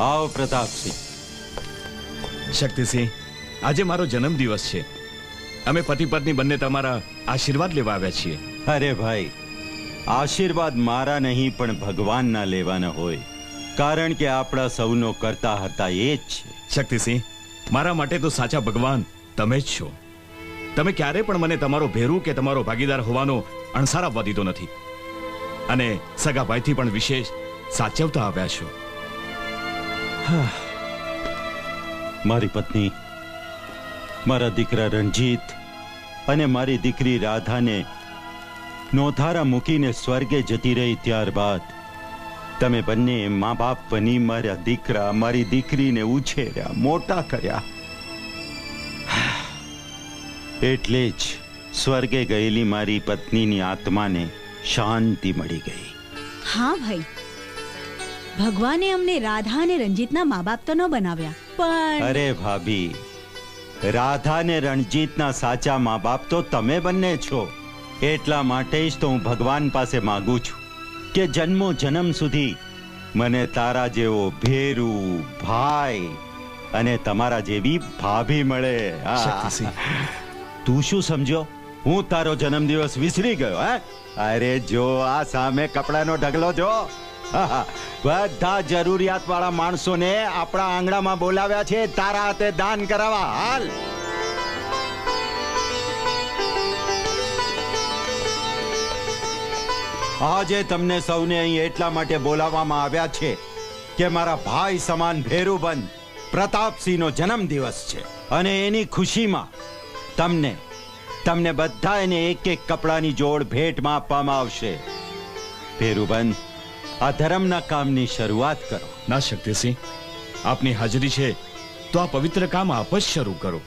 આવ પ્રતાપસિંહ શક્તિસિંહ આજે મારો જન્મદિવસ છે. અમે પતિ પત્ની બંને તમારા આશીર્વાદ લેવા આવ્યા છીએ. અરે ભાઈ આશીર્વાદ મારા નહીં પણ ભગવાનના લેવાના હોય. કારણ કે આપણા સૌનો કરતા હતા એ જ છે. શક્તિસિંહ મારા માટે તો સાચા ભગવાન તમે જ છો. તમે ક્યારે પણ મને તમારો ભેરું કે તમારો ભાગીદાર હોવાનો અણસાર આપવા દીધો નથી. અને સગા ભાઈથી પણ વિશેષ સાચવતા આવ્યા છો. મારી પત્ની, મારા દીકરા રણજીત અને મારી દીકરી રાધાને નોધારા મૂકીને સ્વર્ગે જતી રહી ત્યારબાદ તમે બંને મા બાપ બની મારા દીકરા, મારી દીકરીને ઉછેર્યા, મોટા કર્યા. એટલે જ સ્વર્ગે ગયેલી મારી પત્નીની આત્માને શાંતિ મળી ગઈ. હા ભાઈ. ભગવાને અમને રાધા અને રંજીતના મા બાપ તો ન બનાવ્યા પણ અરે ભાભી રાધા ને રણજીતના સાચા મા બાપ તો તમે બંને છો. એટલા માટે જ તો હું ભગવાન પાસે માંગુ છું કે જન્મો જન્મ સુધી મને તારા જેવો ભેરુ ભાઈ અને તમારા જેવી ભાભી મળે. આ. તું શું સમજો હું તારો જન્મદિવસ વિસરી ગયો હે? અરે જો આ સામે કપડાનો ઢગલો જો. બધા વાળા માણસોને આપણા આંગણામાં બોલાવ્યા છે. તારા હાથે દાન કરાવવા હાલ. આજે તમને સૌને અહીં એટલા માટે બોલાવવામાં આવ્યા છે કે મારા ભાઈ સમાન ભેરુબંધ પ્રતાપસિંહનો જન્મદિવસ છે. અને એની ખુશીમાં તમને તમને બધા એને એક એક કપડાની જોડ ભેટમાં આપવામાં આવશે. ભેરુબંધ આ ધર્મના કામની શરૂઆત કરો. ના શક્તિસિંહ આપની હાજરી છે તો આ પવિત્ર કામ આપ જ શરૂ કરો.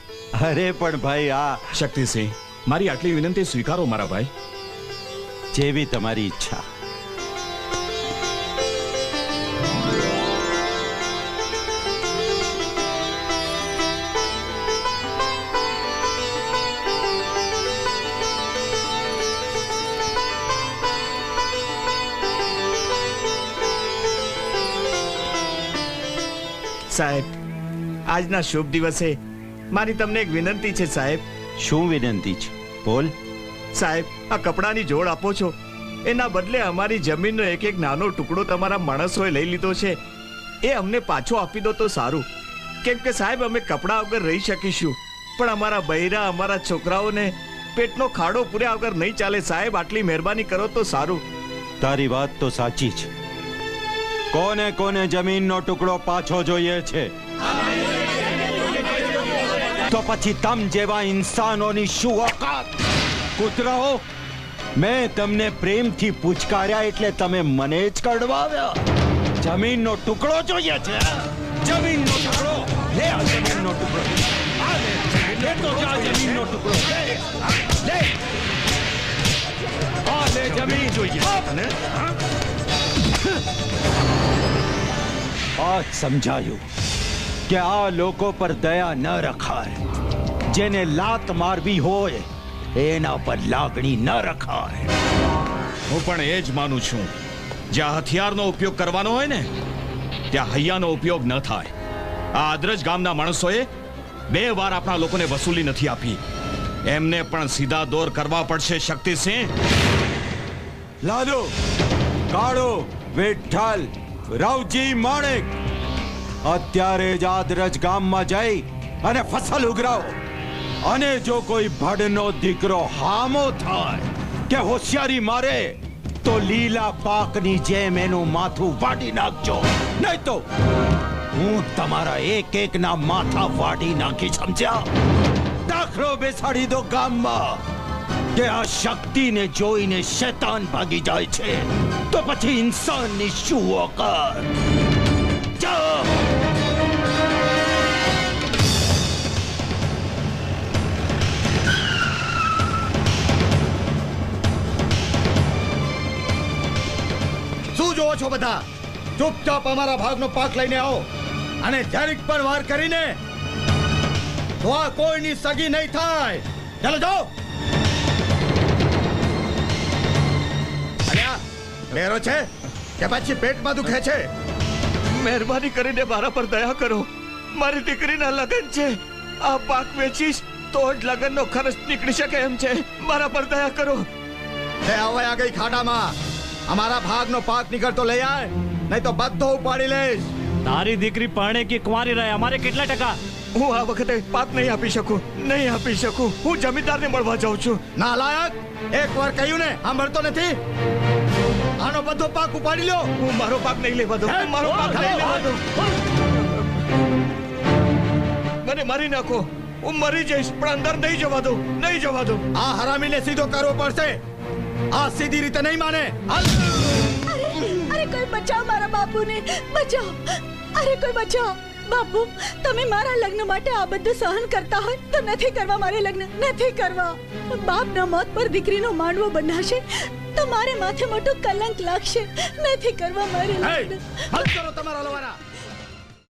અરે પણ ભાઈ આ શક્તિસિંહ મારી આટલી વિનંતી સ્વીકારો મારા ભાઈ. જેવી તમારી ઈચ્છા. સાહેબ. આજના શુભ દિવસે મારી તમને એક વિનંતી છે સાહેબ. શું વિનંતી છે? બોલ. સાહેબ આ કપડાની જોડ આપો છો. એના બદલે અમારી જમીનનો એક એક નાનો ટુકડો તમારા માણસોએ લઈ લીધો છે. એ અમને પાછો આપી દો તો સારું. કેમ કે સાહેબ અમે કપડા વગર રહી શકીશું. પણ અમારા બૈરા અમારા છોકરાઓને પેટનો ખાડો પૂર્યા વગર નહીં ચાલે. સાહેબ આટલી મહેરબાની કરો તો સારું. તારી વાત તો સાચી છે કોને કોને જમીનનો ટુકડો પાછો જોઈએ છે? તો પછી તમ જેવા ઇન્સાનોની શું ઓકાત? કૂતરાઓ, મેં તમને પ્રેમથી પૂચકાર્યા એટલે તમે મને જ કડવાવ્યા. જમીનનો ટુકડો જોઈએ છે. જમીનનો ટુકડો. લે આ જમીનનો ટુકડો. લે. તો જા જમીનનો ટુકડો. લે. આ લે જમીન જોઈએ. અને આજ સમજાયું કે આ લોકો પર દયા ન રખાય જેને લાત મારવી હોય એના પર લાગણી ન રખાય હું પણ એ જ માનું છું. જ્યાં હથિયારનો ઉપયોગ કરવાનો હોય ને ત્યાં હૈયાનો ઉપયોગ ન થાય. આ આદરજ ગામના માણસોએ બે વાર આપણા લોકોને વસૂલી નથી આપી. એમને પણ સીધા દોર કરવા પડશે શક્તિસિંહ. લાલુ કાળુ, વિઠ્ઠલ, રવજી માણેક. અત્યારે જ આદરજ ગામમાં જઈ અને ફસલ ઉઘરાવો. અને જો કોઈ ભડનો દીકરો હામો થાય કે હોશિયારી મારે, તો લીલા પાકની જેમ એનું માથું વાડી નાખજો. નહીં તો હું તમારા એક એકના માથા વાડી નાખી સમજ્યા? દાખલો બેસાડી દો ગામમાં. કે આ શક્તિને જોઈને શેતાન ભાગી જાય છે. તો પછી ઇન્સાનની શું ઓકાત? જાઓ શું જોવો છો બધા? ચૂપચાપ અમારા ભાગનો પાક લઈને આવો. અને જરીક પણ વાર કરીને, તો કોઈની સગી નહીં થાય. ચાલો જાઓ. બેરો છે? કે પછી પેટમાં દુખે છે? મહેરબાની કરીને મારા પર દયા કરો. મારી દીકરીના લગ્ન છે. આ પાક વેચીશ તો જ લગ્નનો ખર્ચ નીકળી શકે એમ છે. મારા પર દયા કરો. તે હવે આ ગઈ ખાડામાં. અમારા ભાગનો પાક નીકળતો લઈ આય નહીં તો બધો ઉપાડી લઈશ. તારી દીકરી પરણે કે કુંવારી રહે અમારે કેટલા ટકા? હું આ વખતે પાક નહીં આપી શકું નહીં આપી શકું. હું જમીનદારને મળવા જાઉં છું. નાલાયક એક વાર કહ્યું ને સાંભળતો નથી? આનો બધો પાક ઉપાડી લો હું મારો પાક નહીં લેવા દો મારો પાક નહીં લેવા દો મને મારી નાખો. હું મરી જઈશ, પણ અંદર નહીં જવા દઉં, નહીં જવા દો આ હરામીને સીધો કરવો પડશે. આ સીધી રીતે નહીં માને. અરે, કોઈ બચાવ મારા બાપુને. બચાવ. અરે, કોઈ બચાવ. બાપુ તમે મારા લગ્ન માટે આ બધું સહન કરતા હોય તો નથી કરવા મારે લગ્ન નથી કરવા. બાપના મોત પર દીકરીનો માંડવો બનાવશે તો મારે માથે મોટું કલંક લાગશે. નથી કરવા મારે લગ્ન. કરો તમારા લવાના